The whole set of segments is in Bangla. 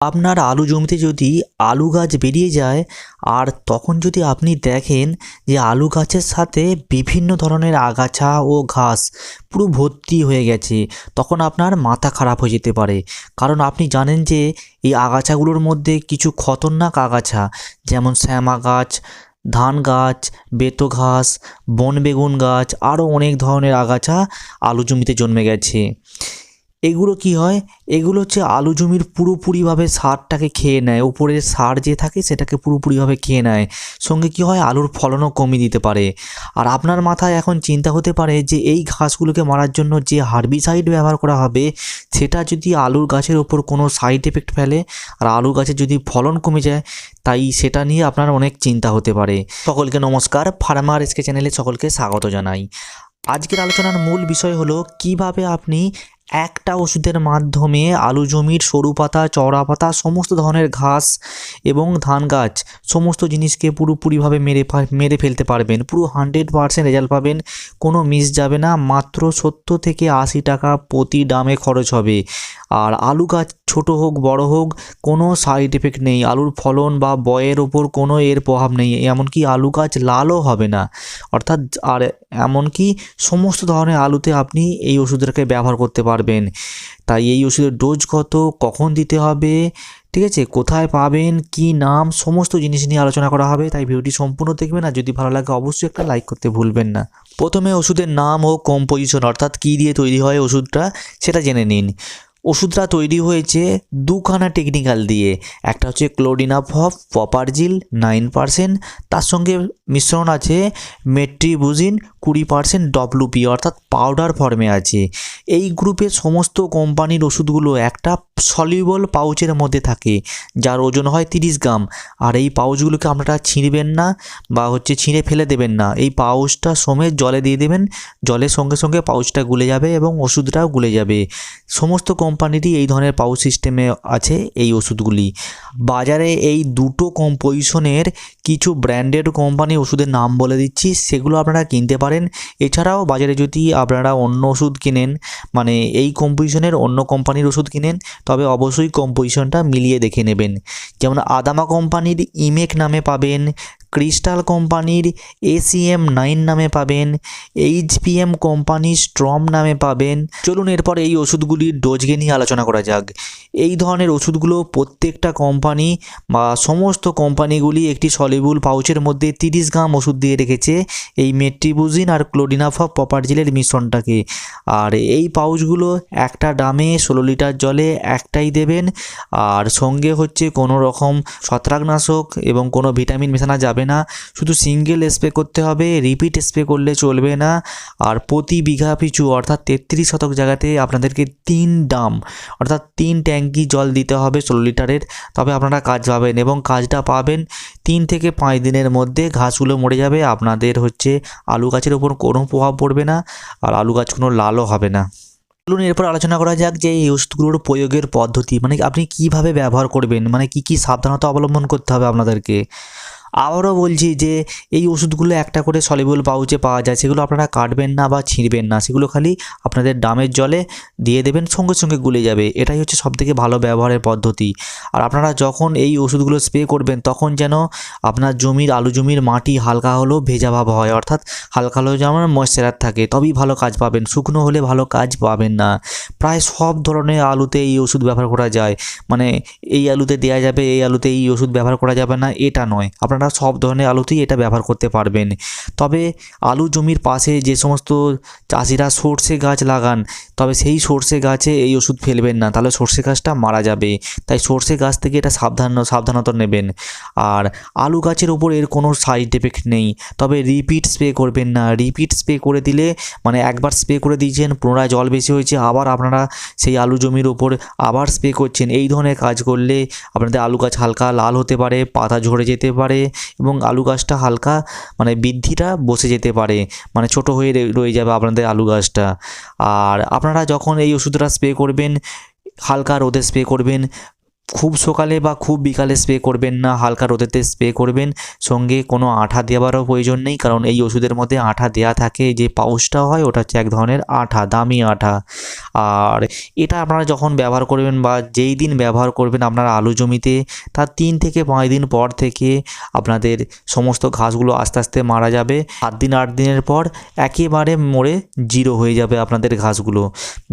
আপনার আলু জমিতে যদি আলু গাছ বেরিয়ে যায়, আর তখন যদি আপনি দেখেন যে আলু গাছের সাথে বিভিন্ন ধরনের আগাছা ও ঘাস পুরো ভর্তি হয়ে গেছে, তখন আপনার মাথা খারাপ হয়ে যেতে পারে। কারণ আপনি জানেন যে এই আগাছাগুলোর মধ্যে কিছু খতরনাক আগাছা, যেমন শ্যামা গাছ ধান গাছ, বেতো ঘাস বন বেগুন গাছ, আরও অনেক ধরনের আগাছা আলু জমিতে জন্মে গেছে। এগুলো কি হয়? এগুলো হচ্ছে আলু জমির পুরোপুরিভাবে সারটাকে খেয়ে নেয়। উপরের সার যে থাকে সেটাকে পুরোপুরিভাবে খেয়ে নেয়। সঙ্গে কি হয়? আলুর ফলনও কমিয়ে দিতে পারে। আর আপনার মাথায় এখন চিন্তা হতে পারে যে এই ঘাসগুলোকে মারার জন্য যে হার্বিসাইড ব্যবহার করা হবে, সেটা যদি আলুর গাছের ওপর কোনো সাইড এফেক্ট ফেলে আর আলু গাছের যদি ফলন কমে যায়, তাই সেটা নিয়ে আপনার অনেক চিন্তা হতে পারে। সকলকে নমস্কার। ফার্মার এসকে চ্যানেলে সকলকে স্বাগত জানাই। আজকের আলোচনার মূল বিষয় হলো, কীভাবে আপনি একটা ওষুধের মাধ্যমে আলু জমির, সরু পাতা, চওড়া পাতা, সমস্ত ধরনের ঘাস এবং ধান গাছ, সমস্ত জিনিসকে পুরোপুরিভাবে মেরে মেরে ফেলতে পারবেন। পুরো হান্ড্রেড পারসেন্ট রেজাল্ট পাবেন। কোনো মিস যাবে না। মাত্র সত্তর থেকে আশি টাকা প্রতি দামে খরচ হবে। আর আলু গাছ ছোট হোক, বড় হোক, কোনো সাইড এফেক্ট নেই। আলুর ফলন বা বয়ের ওপর কোনো এর প্রভাব নেই। এমনকি আলু গাছ লালও হবে না। অর্থাৎ আর এমনকি সমস্ত ধরনের আলুতে আপনি এই ওষুধটাকে ব্যবহার করতে পারবেন। তাই এই ওষুধের ডোজ কত, কখন দিতে হবে, ঠিক আছে, কোথায় পাবেন, কি নাম, সমস্ত জিনিস নিয়ে আলোচনা করা হবে। তাই ভিডিওটি সম্পূর্ণ দেখবেন আর যদি ভালো লাগে অবশ্যই একটা লাইক করতে ভুলবেন না। প্রথমে ওষুধের নাম ও কম্পোজিশন অর্থাৎ কী দিয়ে তৈরি হয় ওষুধটা, সেটা জেনে নিন। ওষুধটা তৈরি হয়েছে দুখানা টেকনিক্যাল দিয়ে। একটা হচ্ছে ক্লোডিনাফফ পপারজিল নাইন পারসেন্ট তার সঙ্গে মিশ্রণ আছে মেট্রিবুজিন কুড়ি পারসেন্ট ডব্লুপি অর্থাৎ পাউডার ফর্মে আছে। এই গ্রুপের সমস্ত কোম্পানির ওষুধগুলো একটা সলিউবল পাউচের মধ্যে থাকে, যার ওজন হয় তিরিশ গ্রাম। আর এই পাউচগুলোকে আপনারা ছিঁড়বেন না বা হচ্ছে ছিঁড়ে ফেলে দেবেন না। এই পাউচটা সমেত জলে দিয়ে দেবেন, জলের সঙ্গে সঙ্গে পাউচটা গুলে যাবে এবং ওষুধটাও গুলে যাবে। সমস্ত কোম্পানিরই এই ধরনের পাউচ সিস্টেমে আছে এই ওষুধগুলি। বাজারে এই দুটো কম্পোজিশনের কিছু ব্র্যান্ডেড কোম্পানি ওষুধের নাম বলে দিচ্ছি, সেগুলো আপনারা কিনতে পারেন। এছাড়াও বাজারে যদি আপনারা অন্য ওষুধ কিনেন মানে এই কম্পোজিশনের অন্য কোম্পানির ওষুধ কিনেন, তবে অবশ্যই কম্পোজিশনটা মিলিয়ে দেখে নেবেন। যেমন আদামা কোম্পানির ইমেক নামে পাবেন ক্রিস্টাল কোম্পানির এসিএম নাইন নামে পাবেন, এইচপিএম কোম্পানির স্ট্রম নামে পাবেন। চলুন এরপর এই ওষুধগুলির ডোজকে নিয়ে আলোচনা করা যাক। এই ধরনের ওষুধগুলো প্রত্যেকটা কোম্পানি বা সমস্ত কোম্পানিগুলি একটি সলিবুল পাউচের মধ্যে তিরিশ গ্রাম ওষুধ দিয়ে রেখেছে, এই মেট্রিবুজিন আর ক্লোডিনাফা পপারজিলের মিশ্রণটাকে। আর এই পাউচগুলো একটা ডামে ষোলো লিটার জলে একটাই দেবেন, আর সঙ্গে হচ্ছে কোনো রকম ছত্রাকনাশক এবং কোনো ভিটামিন মেশানো যাবে না। শুধু সিঙ্গেল স্প্রে করতে হবে রিপিট স্প্রে করলে চলবে না। আর প্রতি বিঘা পিছু অর্থাৎ তেত্রিশ শতক জায়গাতে আপনাদেরকে তিন ডাম অর্থাৎ তিন ট্যাঙ্কি জল দিতে হবে ষোলো লিটারের। তবে আপনারা কাজ পাবেন এবং কাজটা পাবেন তিন থেকে পাঁচ দিনের মধ্যে। ঘাসগুলো মরে যাবে, আপনাদের হচ্ছে আলু গাছের ওপর কোনো প্রভাব পড়বে না, আর আলু গাছ কোনো লালও হবে না। চলুন এরপর আলোচনা করা যাক যে এই ওষুধগুলোর প্রয়োগের পদ্ধতি মানে আপনি কীভাবে ব্যবহার করবেন মানে কি কি সাবধানতা অবলম্বন করতে হবে আপনাদেরকে? আবারও বলছি যে এই ওষুধগুলো একটা করে সলিবল পাউচে পাওয়া যায়, সেগুলো আপনারা কাটবেন না বা ছিঁড়বেন না, সেগুলো খালি আপনাদের ডামের জলে দিয়ে দেবেন, সঙ্গে সঙ্গে গুলে যাবে। এটাই হচ্ছে সবথেকে ভালো ব্যবহারের পদ্ধতি। আর আপনারা যখন এই ওষুধগুলো স্প্রে করবেন, তখন যেন আপনার জমির, আলু জমির মাটি হালকা হলেও ভেজা ভাব হয়, অর্থাৎ হালকা হলেও যেমন ময়েশ্চারার থাকে, তবেই ভালো কাজ পাবেন। শুকনো হলে ভালো কাজ পাবেন না। প্রায় সব ধরনের আলুতে এই ওষুধ ব্যবহার করা যায়। মানে এই আলুতে দেওয়া যাবে, এই আলুতে এই ওষুধ ব্যবহার করা যাবে না, এটা নয়। আপনারা সব ধরনের আলুতেই এটা ব্যবহার করতে পারবেন। তবে আলু জমির পাশে যে সমস্ত চাষিরা সর্ষে গাছ লাগান, তবে সেই সর্ষে গাছে এই ওষুধ ফেলবেন না, তাহলে সর্ষে গাছটা মারা যাবে। তাই সর্ষে গাছ থেকে এটা সাবধান, সাবধানতা নেবেন। আর আলু গাছের ওপর এর কোনো সাইড এফেক্ট নেই। তবে রিপিট স্প্রে করবেন না। রিপিট স্প্রে করে দিলে মানে একবার স্প্রে করে দিয়েছেন, পুনরায় জল বেশি হয়েছে, আবার আপনারা সেই আলু জমির ওপর আবার স্প্রে করছেন। এই ধরনের কাজ করলে আপনাদের আলু গাছ হালকা লাল হতে পারে, পাতা ঝরে যেতে পারে এবং আলু গাছটা হালকা মানে বৃদ্ধিটা বসে যেতে পারে। মানে ছোট হয়ে রয়ে যাবে আপনাদের আলু গাছটা। আর আপনারা যখন এই ওষুধটা স্প্রে করবেন, হালকা রোদে স্প্রে করবেন খুব সকালে বা খুব বিকালে স্প্রে করবেন না, হালকা রোদেতে স্প্রে করবেন। সঙ্গে কোনো আঠা দেওয়ারও প্রয়োজন নেই, কারণ এই ওষুধের মধ্যে আঠা দেওয়া থাকে, যে পাউচটা হয় ওটা হচ্ছে এক ধরনের আঠা, দামি আঠা। আর এটা আপনারা যখন ব্যবহার করবেন বা যেই দিন ব্যবহার করবেন আপনার আলু জমিতে, তার তিন থেকে পাঁচ দিন পর থেকে আপনাদের সমস্ত ঘাসগুলো আস্তে আস্তে মারা যাবে। সাত দিন, আট দিনের পর একেবারে মরে জিরো হয়ে যাবে আপনাদের ঘাসগুলো।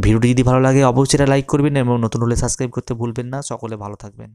ভিডিওটি যদি ভালো লাগে, অবশ্যই এটা লাইক করবেন এবং নতুন হলে সাবস্ক্রাইব করতে ভুলবেন না। সকলে ভালো থাকবেন।